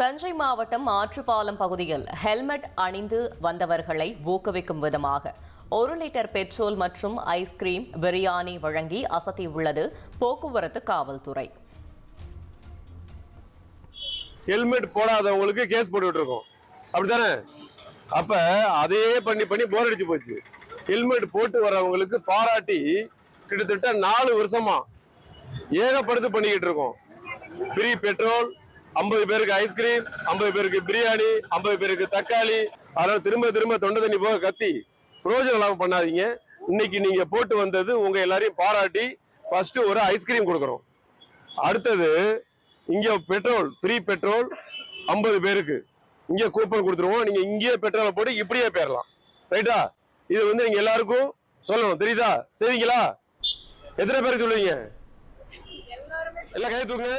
தஞ்சை மாவட்டம் ஆற்றுப்பாலம் பகுதியில் ஹெல்மெட் அணிந்து வந்தவர்களை ஊக்குவிக்கும் விதமாக ஒரு லிட்டர் பெட்ரோல் மற்றும் ஐஸ்கிரீம் பிரியாணி வழங்கி அசத்தியுள்ளது போக்குவரத்து காவல்துறை. ஹெல்மெட் போடாதவங்களுக்கு கேஸ் போட்டுட்டு இருக்கோம் அப்படித்தானே? அப்ப அதே பண்ணி பண்ணி போர் அடிச்சு போச்சு. ஹெல்மெட் போட்டு வர்றவங்களுக்கு பாராட்டி கிட்டத்தட்ட நாலு வருஷமா ஏகப்படுத்து பண்ணிக்கிட்டு இருக்கோம் ஃப்ரீ பெட்ரோல் ஐம்பது பேருக்கு ஐஸ்கிரீம் ஐம்பது பேருக்கு பிரியாணி ஐம்பது பேருக்கு தக்காளி. அதனால திரும்ப திரும்ப தொண்டை தண்ணி போக கத்தி. பிரயோஜனம் பண்ணாதீங்க. இன்னைக்கு நீங்க போட்டு வந்தது உங்க எல்லாரையும் பாராட்டி ஃபர்ஸ்ட் ஒரு ஐஸ்கிரீம் கொடுக்குறோம். அடுத்தது இங்க பெட்ரோல் ஃப்ரீ பெட்ரோல் ஐம்பது பேருக்கு. இங்க கூப்பன் கொடுத்துருவோம். நீங்க இங்கேயே பெட்ரோலை போட்டு இப்படியே போயிடலாம் ரைட்டா இது வந்து நீங்க எல்லாருக்கும் சொல்லணும். தெரியுதா? சரிங்களா எத்தனை பேருக்கு சொல்லுவீங்க? எல்லாம் கை தூக்குங்க.